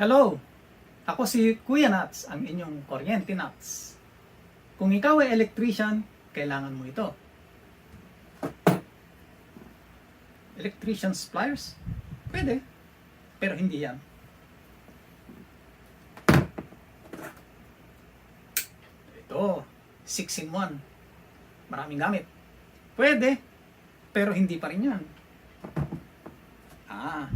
Hello! Ako si Kuya Nuts, ang inyong Kuryente Nuts. Kung ikaw ay electrician, kailangan mo ito. Electrician's pliers? Pwede. Pero hindi yan. Ito, 6 in 1. Maraming gamit. Pwede. Pero hindi pa rin yan. Ah,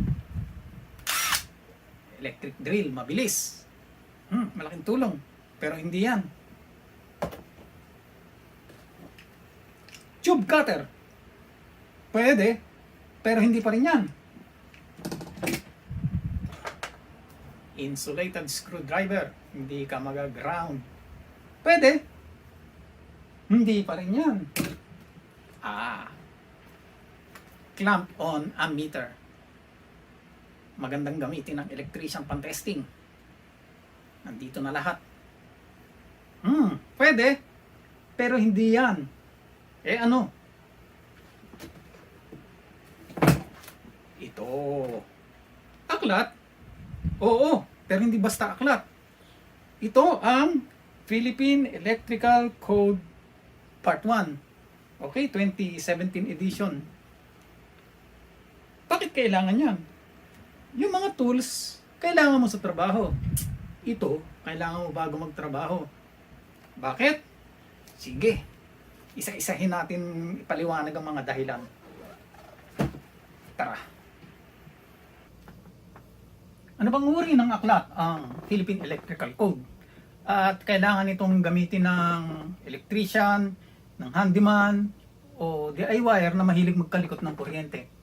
electric drill, mabilis. Hmm, malaking tulong. Pero hindi yan. Tube cutter. Pwede, pero hindi pa rin yan. Insulated screwdriver. Hindi ka mag-ground. Pwede. Hindi pa rin yan. Ah. Clamp on ammeter magandang gamitin ng electrician pang testing. Nandito na lahat. Hmm, pwede. Pero hindi yan. Eh ano? Ito. Aklat? Oo, pero hindi basta aklat. Ito ang Philippine Electrical Code Part 1. Okay, 2017 edition. Bakit kailangan yan? Yung mga tools, kailangan mo sa trabaho. Ito, kailangan mo bago magtrabaho. Bakit? Sige. Isa-isahin natin ipaliwanag ang mga dahilan. Tara. Ano bang uri ng aklat ang Philippine Electrical Code? At kailangan itong gamitin ng electrician, ng handyman, o DIYer na mahilig magkalikot ng kuryente.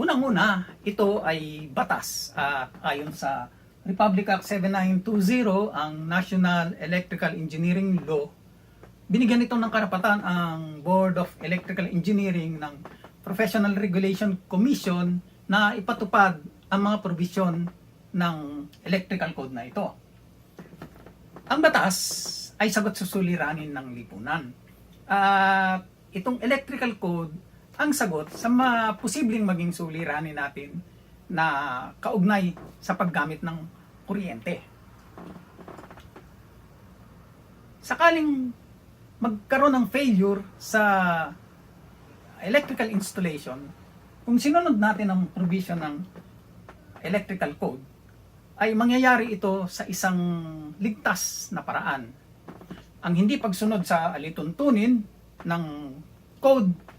Unang-una, ito ay batas at ayon sa Republic Act 7920, ang National Electrical Engineering Law, binigyan ito ng karapatan ang Board of Electrical Engineering ng Professional Regulation Commission na ipatupad ang mga provision ng electrical code na ito. Ang batas ay sagot sa suliranin ng lipunan. At itong electrical code ang sagot sa mga posibleng maging suliranin natin na kaugnay sa paggamit ng kuryente. Sakaling magkaroon ng failure sa electrical installation, kung sinunod natin ang provision ng electrical code, ay mangyayari ito sa isang ligtas na paraan. Ang hindi pagsunod sa alituntunin ng code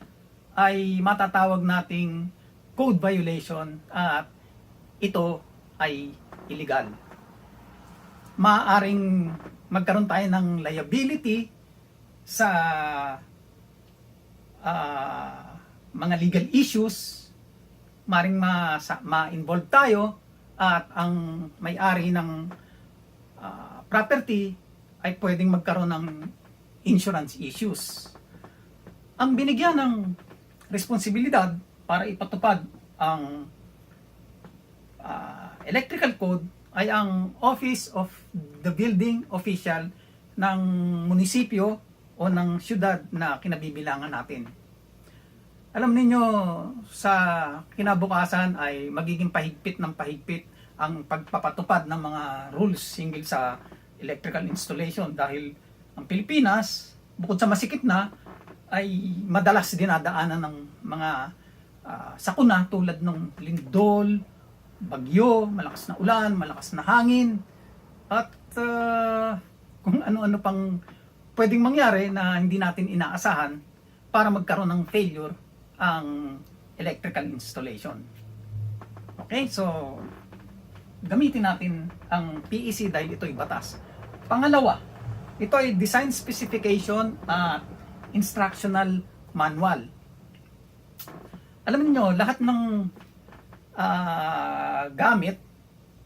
ay matatawag nating code violation at ito ay illegal. Maaring magkaroon tayo ng liability sa ah, mga legal issues, maring ma, ma-involve tayo at ang may-ari ng ah, property ay pwedeng magkaroon ng insurance issues. Ang binigyan ng responsibilidad para ipatupad ang ah, electrical code ay ang Office of the Building Official ng munisipyo o ng syudad na kinabibilangan natin. Alam ninyo, sa kinabukasan ay magiging pahigpit ng pahigpit ang pagpapatupad ng mga rules hinggil sa electrical installation dahil ang Pilipinas, bukod sa masikip na, ay madalas dinadaanan ng mga ah, sakuna tulad ng lindol, bagyo, malakas na ulan, malakas na hangin, at ah, kung ano-ano pang pwedeng mangyari na hindi natin inaasahan para magkaroon ng failure ang electrical installation. Okay, so gamitin natin ang PEC dahil ito'y batas. Pangalawa, ito ay design specification at instructional manual. Alam niyo lahat ng ah, gamit,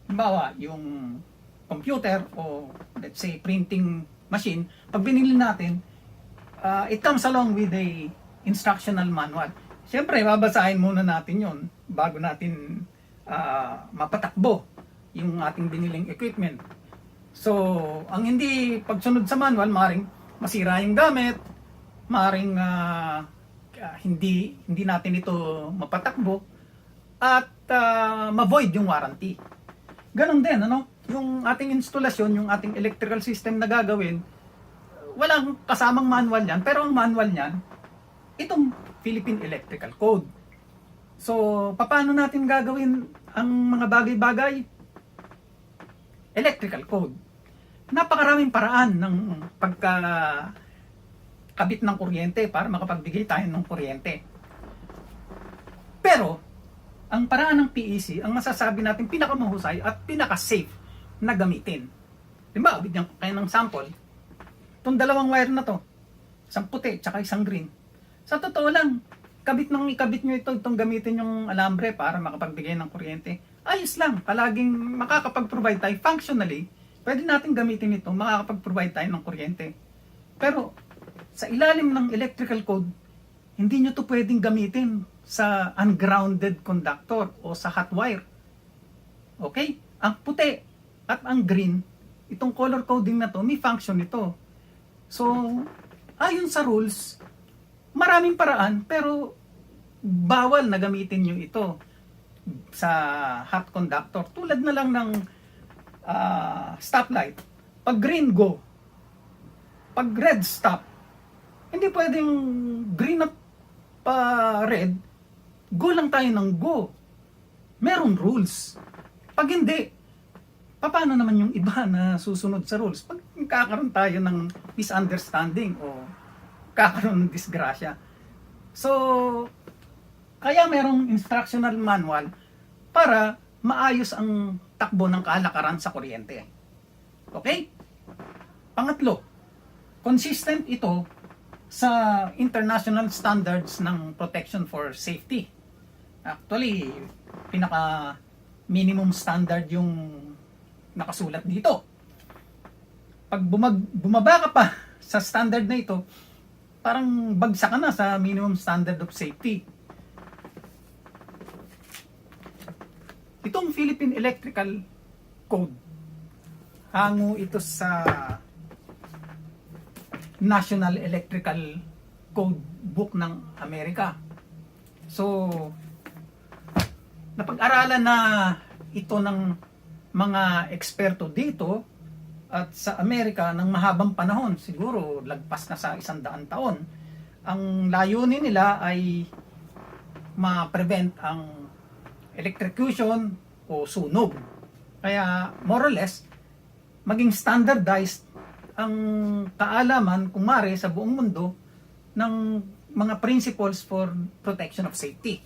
halimbawa yung computer o let's say printing machine, pag binili natin, ah, it comes along with a instructional manual. Siyempre, babasahin muna natin yon bago natin ah, mapatakbo yung ating biniling equipment. So, ang hindi pagsunod sa manual, maring masira yung gamit, maring ah, ah, hindi hindi natin ito mapatakbo at ah, ma-void yung warranty. Ganon din, ano? Yung ating instalasyon, yung ating electrical system na gagawin, walang kasamang manual yan, pero ang manual niyan, itong Philippine Electrical Code. So, paano natin gagawin ang mga bagay-bagay? Electrical Code. Napakaraming paraan ng pagka kabit ng kuryente para makapagbigay tayo ng kuryente. Pero, ang paraan ng PEC, ang masasabi natin pinakamahusay at pinaka-safe na gamitin. Diba, bigyan kayo ng sample. Itong dalawang wire na to, isang puti tsaka isang green. Sa totoo lang, kabit nang ikabit nyo ito, itong gamitin yung alambre para makapagbigay ng kuryente. Ayos lang, palaging makakapag-provide tayo functionally, pwede natin gamitin ito, makakapag-provide tayo ng kuryente. Pero, sa ilalim ng electrical code, hindi nyo to pwedeng gamitin sa ungrounded conductor o sa hot wire. Okay? Ang puti at ang green, itong color coding na to, may function ito. So, ayon sa rules, maraming paraan pero bawal na gamitin nyo ito sa hot conductor. Tulad na lang ng ah, stoplight. Pag green, go. Pag red, stop. Hindi pwedeng green na pa red, go lang tayo ng go. Merong rules. Pag hindi, paano naman yung iba na susunod sa rules? Pag kakaroon tayo ng misunderstanding o kakaroon ng disgrasya. So, kaya merong instructional manual para maayos ang takbo ng kalakaran sa kuryente. Okay? Pangatlo, consistent ito sa international standards ng protection for safety. Actually, pinaka minimum standard yung nakasulat dito. Pag bumag, bumaba ka pa sa standard na ito, parang bagsak ka na sa minimum standard of safety. Itong Philippine Electrical Code, hango ito sa National Electrical Code Book ng Amerika. So, napag-aralan na ito ng mga eksperto dito at sa Amerika ng mahabang panahon, siguro lagpas na sa isang daan taon. Ang layunin nila ay ma-prevent ang electrocution o sunog. Kaya more or less, maging standardized ang kaalaman, kung mare, sa buong mundo ng mga principles for protection of safety.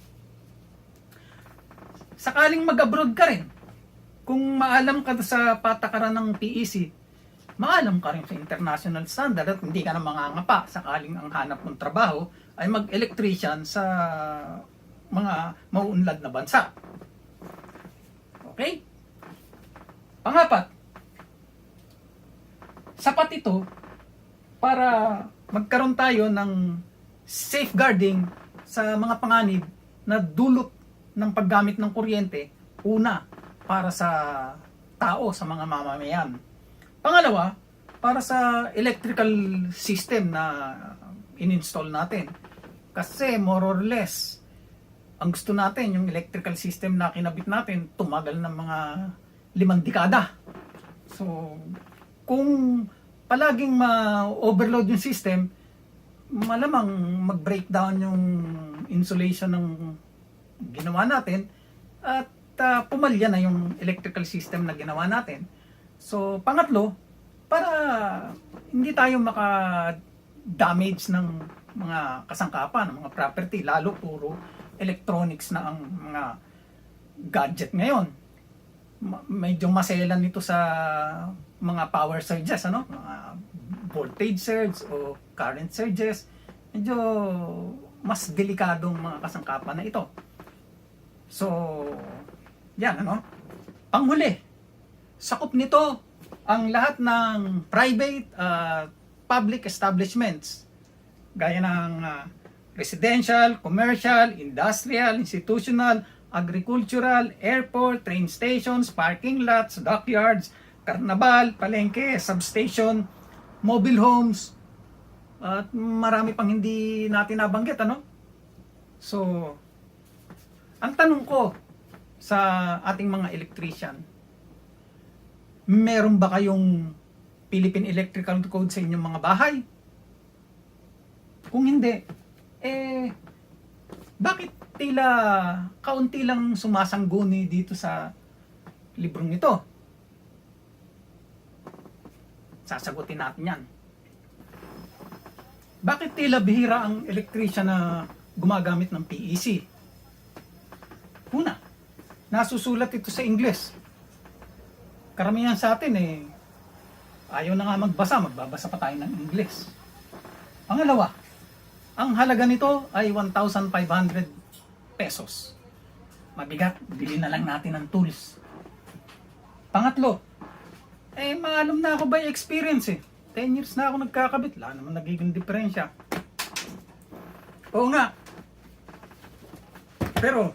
Sakaling mag-abroad ka rin, kung maalam ka sa patakaran ng PEC, maalam ka rin sa international standard at hindi ka na mangangapa sakaling ang hanap mong trabaho ay mag-electrician sa mga mauunlad na bansa. Okay? Pangapat, sapat ito para magkaroon tayo ng safeguarding sa mga panganib na dulot ng paggamit ng kuryente una para sa tao sa mga mamamayan. Pangalawa para sa electrical system na ininstall natin. Kasi more or less ang gusto natin yung electrical system na kinabit natin tumagal ng mga limang dekada. So kung palaging ma-overload yung system, malamang mag-breakdown yung insulation ng ginawa natin at uh, pumalya na yung electrical system na ginawa natin. So, pangatlo, para hindi tayo maka-damage ng mga kasangkapan, ng mga property, lalo puro electronics na ang mga gadget ngayon. Medyo maselan nito sa mga power surges, ano? Mga voltage surge o current surges. Medyo mas delikadong mga kasangkapan na ito. So, yan, ano? Panghuli, sakop nito ang lahat ng private at public establishments gaya ng ah, residential, commercial, industrial, institutional, agricultural, airport, train stations, parking lots, dockyards, karnabal, palengke, substation, mobile homes, at marami pang hindi natin nabanggit, ano? So, ang tanong ko sa ating mga electrician, Meron ba kayong Philippine Electrical Code sa inyong mga bahay? Kung hindi, eh, bakit tila kaunti lang sumasangguni dito sa librong ito? Sasagutin natin yan. Bakit tila bihira ang elektrisyan na gumagamit ng PEC? Una, nasusulat ito sa Ingles. Karamihan sa atin eh, ayaw na nga magbasa, magbabasa pa tayo ng Ingles. Pangalawa, ang halaga nito ay 1,500 pesos. Mabigat, bili na lang natin ng tools. Pangatlo, eh maalum na ako by experience eh. 10 years na ako nagkakabit, wala naman nagiging diferensya. Oo nga. Pero,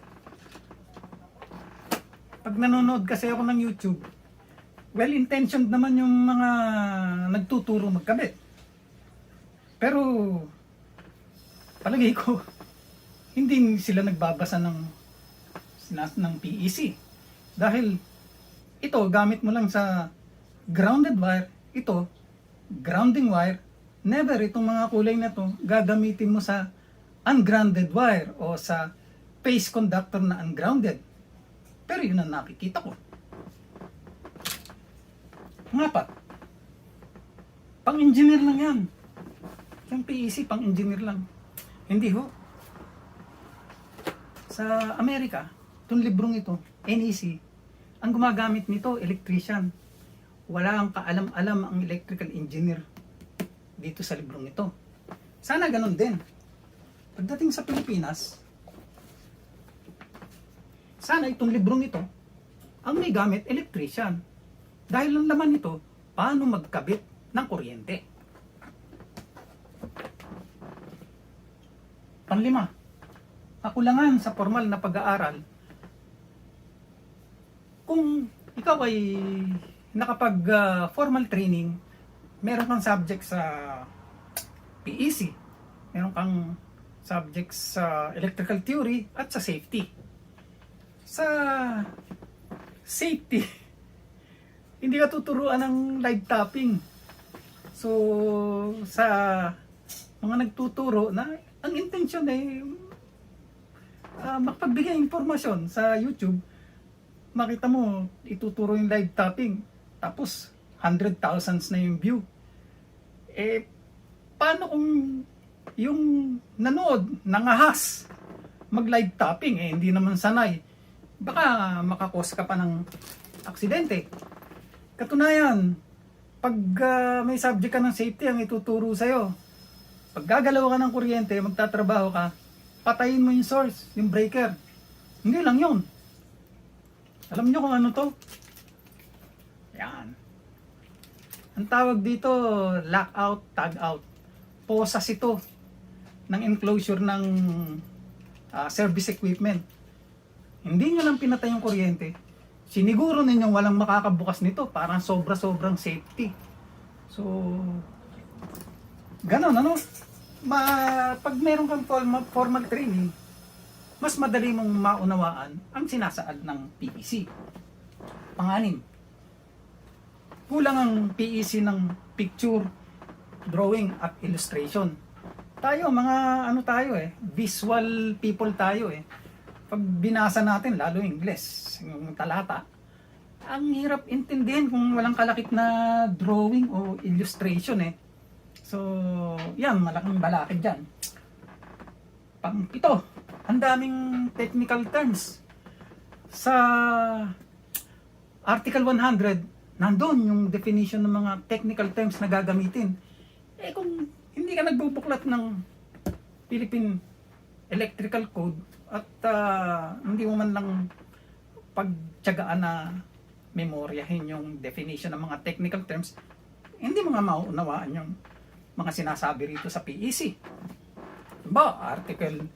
pag nanonood kasi ako ng YouTube, well-intentioned naman yung mga nagtuturo magkabit. Pero, palagay ko, hindi sila nagbabasa ng ng PEC. Dahil ito, gamit mo lang sa grounded wire, ito, grounding wire, never itong mga kulay na to gagamitin mo sa ungrounded wire o sa phase conductor na ungrounded. Pero yun ang nakikita ko. Ngapat, pang-engineer lang yan. Yung PEC, pang-engineer lang. Hindi ho. Sa Amerika, itong librong ito, NEC, ang gumagamit nito, electrician. Wala ang kaalam-alam ang electrical engineer dito sa librong ito. Sana ganun din. Pagdating sa Pilipinas, sana itong librong ito, ang may gamit, electrician. Dahil ang laman nito, paano magkabit ng kuryente. Panlima, kakulangan sa formal na pag-aaral. Kung ikaw ay nakapag ah, formal training, meron kang subject sa PEC, meron kang subject sa electrical theory at sa safety. Sa safety, hindi ka tuturuan ng live tapping. So, sa mga nagtuturo na ang intensyon ay uh, makapagbigay informasyon sa YouTube, makita mo, ituturo yung live tapping. Tapos, hundred thousands na yung view. Eh, paano kung yung nanood, nangahas, mag live tapping, eh, hindi naman sanay. Baka makakos ka pa ng aksidente. Katunayan, pag ah, may subject ka ng safety ang ituturo sa'yo, pag gagalaw ka ng kuryente, magtatrabaho ka, patayin mo yung source, yung breaker. Hindi lang yun. Alam nyo kung ano to? Yan. Ang tawag dito, lockout, tag out. Posas ito ng enclosure ng ah, service equipment. Hindi nyo lang pinatay yung kuryente. Siniguro ninyong walang makakabukas nito. Parang sobra-sobrang safety. So, ganon ano? Ma, pag meron kang formal, formal training, mas madali mong maunawaan ang sinasaad ng PEC. Panganim, kulang ang PEC ng picture, drawing at illustration. Tayo, mga ano tayo eh, visual people tayo eh. Pag binasa natin, lalo Ingles, yung talata, ang hirap intindihin kung walang kalakip na drawing o illustration eh. So, yan, malaking balakid dyan. Pang pito, ang daming technical terms. Sa Article 100, nandun yung definition ng mga technical terms na gagamitin. Eh kung hindi ka nagbubuklat ng Philippine Electrical Code at ah, hindi mo man lang pagtyagaan na memoryahin yung definition ng mga technical terms, hindi mo nga mauunawaan yung mga sinasabi rito sa PEC. Ba, Article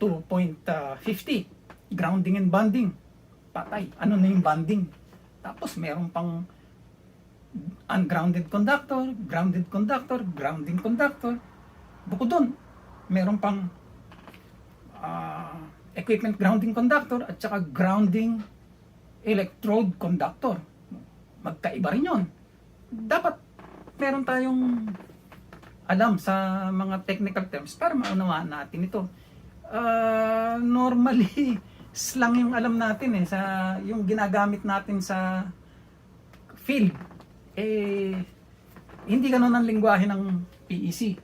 2.50, grounding and bonding. Patay. Ano na yung bonding? Tapos meron pang ungrounded conductor, grounded conductor, grounding conductor. Bukod doon, meron pang ah, equipment grounding conductor at saka grounding electrode conductor. magkaiba rin yun. Dapat meron tayong alam sa mga technical terms para maunawaan natin ito. Ah, normally, slang yung alam natin eh, sa, yung ginagamit natin sa field. Eh, hindi ganun ang lingwahe ng PEC.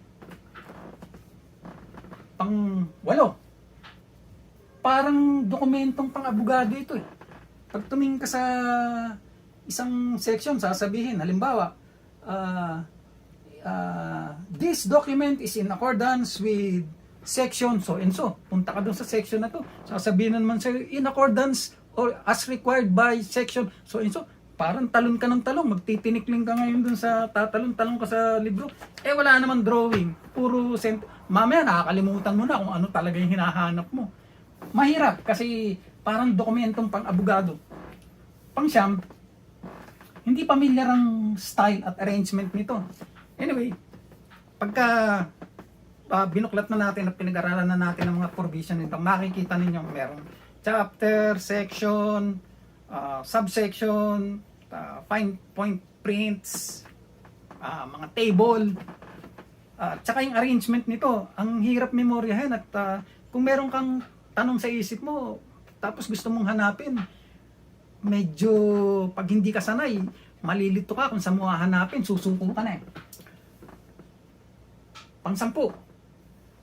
Pang walo. Parang dokumentong pang abogado ito eh. Pag tumingin ka sa isang section, sasabihin, halimbawa, ah, ah, this document is in accordance with section so and so. Punta ka doon sa section na to. Sasabihin naman sa'yo, in accordance or as required by section so and so. Parang talon ka ng talong. Magtitinikling ka ngayon doon sa tatalon-talong ka sa libro. Eh wala naman drawing. Puro sent Mamaya nakakalimutan mo na kung ano talaga yung hinahanap mo. Mahirap kasi parang dokumentong pang abogado. Pang siyam, hindi pamilyar ang style at arrangement nito. Anyway, pagka ah, binuklat na natin at pinag-aralan na natin ang mga provision nito, makikita ninyo merong chapter, section, ah, subsection, ah, fine point prints, ah, mga table, at tsaka yung arrangement nito, ang hirap memoryahin at ah, kung meron kang tanong sa isip mo, tapos gusto mong hanapin, medyo pag hindi ka sanay, malilito ka kung saan mo hahanapin, susuko ka na eh. Pangsampu,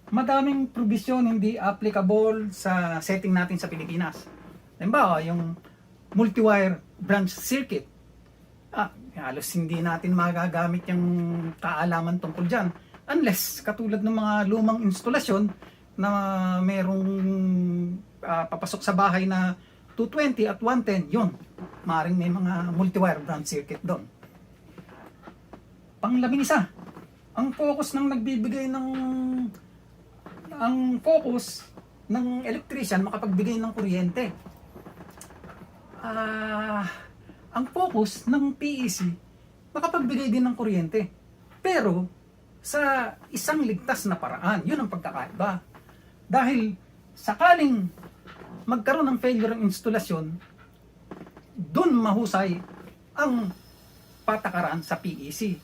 madaming provision hindi applicable sa setting natin sa Pilipinas. Halimbawa, yung multi-wire branch circuit. Ah, halos hindi natin magagamit yung kaalaman tungkol dyan. Unless, katulad ng mga lumang instalasyon na merong ah, papasok sa bahay na 220 at 110, yun. Maring may mga multi-wire branch circuit doon. Panglabing isa, ang focus ng nagbibigay ng ang focus ng electrician makapagbigay ng kuryente. Ah, ang focus ng PEC makapagbigay din ng kuryente. Pero sa isang ligtas na paraan, yun ang pagkakaiba. Dahil sakaling magkaroon ng failure ng instalasyon, dun mahusay ang patakaran sa PEC.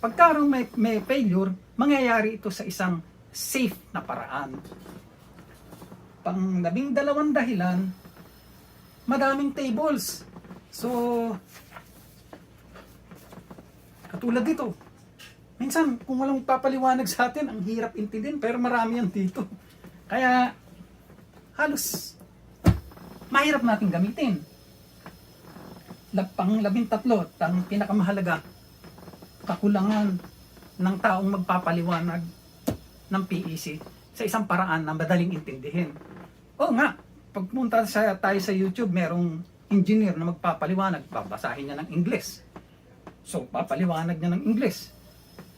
Pagkaroon may, may failure, mangyayari ito sa isang safe na paraan. Pang labing dalawang dahilan, madaming tables. So, katulad dito, minsan kung walang papaliwanag sa atin, ang hirap intindihin, pero marami yan dito. Kaya, halos mahirap natin gamitin. Pang labing tatlo, ang pinakamahalaga, kakulangan ng taong magpapaliwanag ng PEC sa isang paraan na madaling intindihin. Oo nga, pagpunta sa, tayo sa YouTube, merong engineer na magpapaliwanag, babasahin niya ng Ingles. So, papaliwanag niya ng Ingles.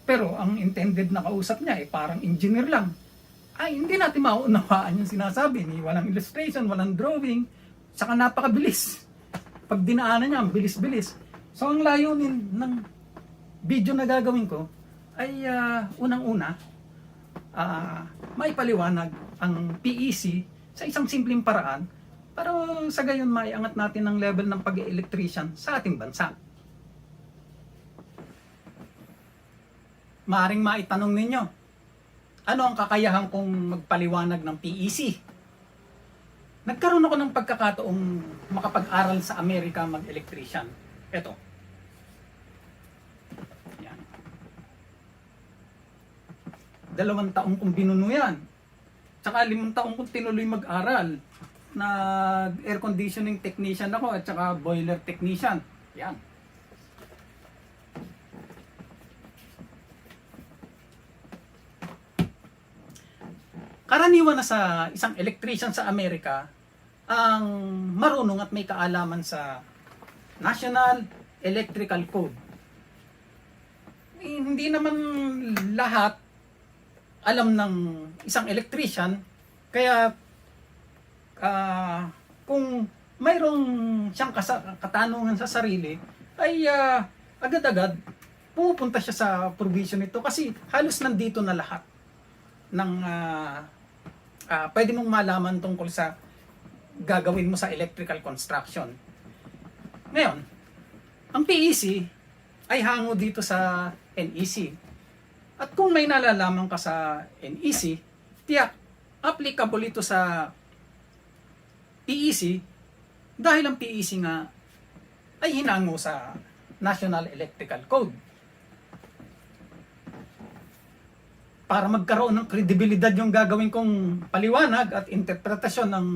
Pero ang intended na kausap niya ay parang engineer lang. Ay, hindi natin mauunawaan yung sinasabi ni walang illustration, walang drawing, saka napakabilis. Pag dinaanan niya, ang bilis-bilis. So, ang layunin ng video na gagawin ko ay ah, unang-una, ah, maipaliwanag ang PEC sa isang simpleng paraan para sa gayon maiangat natin ang level ng pag-electrician sa ating bansa. Maaring maitanong ninyo, ano ang kakayahan kong magpaliwanag ng PEC? Nagkaroon ako ng pagkakataong makapag-aral sa Amerika mag-electrician. Ito. Yan. Dalawang taong kong binuno yan. Tsaka limang taong kong tinuloy mag-aral. Nag-air conditioning technician ako at tsaka boiler technician. Yan. karaniwan na sa isang electrician sa Amerika ang marunong at may kaalaman sa National Electrical Code. Eh, hindi naman lahat alam ng isang electrician kaya ah, kung mayroong siyang katanungan sa sarili ay ah, agad-agad pupunta siya sa provision nito kasi halos nandito na lahat ng ah, ah, pwede mong malaman tungkol sa gagawin mo sa electrical construction. Ngayon, Ang PEC ay hango dito sa NEC. At kung may nalalaman ka sa NEC, tiyak, applicable ito sa PEC dahil ang PEC nga ay hinango sa National Electrical Code. Para magkaroon ng kredibilidad yung gagawin kong paliwanag at interpretasyon ng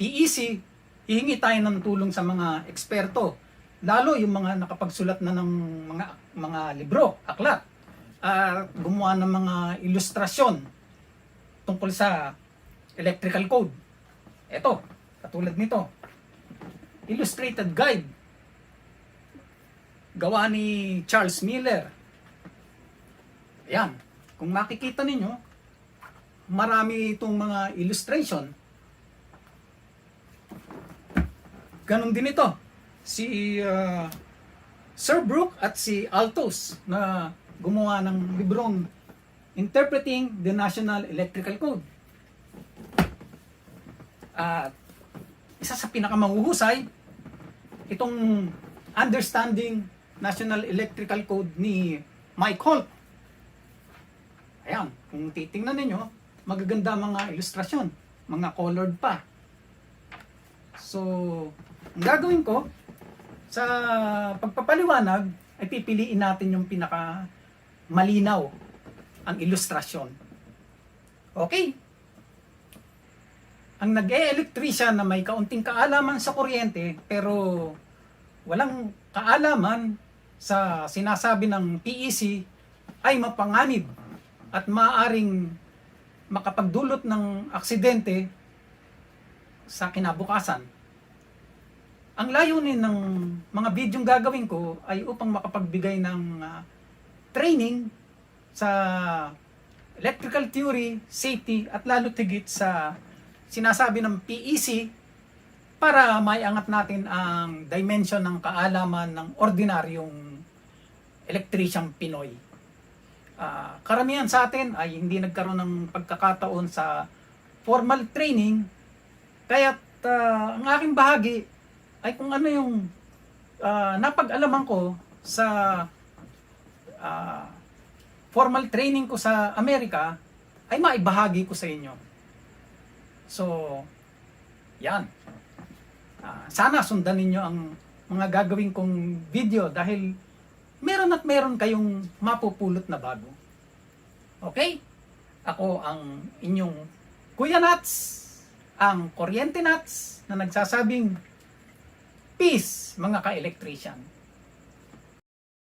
PEC, hihingi tayo ng tulong sa mga eksperto, lalo yung mga nakapagsulat na ng mga mga libro, aklat, at gumawa ng mga ilustrasyon tungkol sa electrical code. Ito, katulad nito. Illustrated Guide. Gawa ni Charles Miller. Ayan. Kung makikita ninyo, marami itong mga illustration. Ganon din ito. Si uh, Sir Brooke at si Altos na gumawa ng librong Interpreting the National Electrical Code. At isa sa pinakamahuhusay, itong Understanding National Electrical Code ni Mike Holt. Ayan, kung titingnan ninyo, magaganda mga ilustrasyon, mga colored pa. So, ang gagawin ko, sa pagpapaliwanag, ay pipiliin natin yung pinaka malinaw ang ilustrasyon. Okay? Ang nag-e-electrician na may kaunting kaalaman sa kuryente pero walang kaalaman sa sinasabi ng PEC ay mapanganib at maaring makapagdulot ng aksidente sa kinabukasan. Ang layunin ng mga bidyong gagawin ko ay upang makapagbigay ng ah, training sa electrical theory, safety at lalo tigit sa sinasabi ng PEC para maiangat natin ang dimension ng kaalaman ng ordinaryong electrician Pinoy. Ah, karamihan sa atin ay hindi nagkaroon ng pagkakataon sa formal training kaya't ah, ang aking bahagi ay kung ano yung ah, napag-alaman ko sa ah, formal training ko sa Amerika ay maibahagi ko sa inyo. So, yan. Ah, sana sundan ninyo ang mga gagawin kong video dahil meron at meron kayong mapupulot na bago. Okay? Ako ang inyong Kuya Nuts, ang Kuryente Nuts na nagsasabing Peace mga ka-electrician.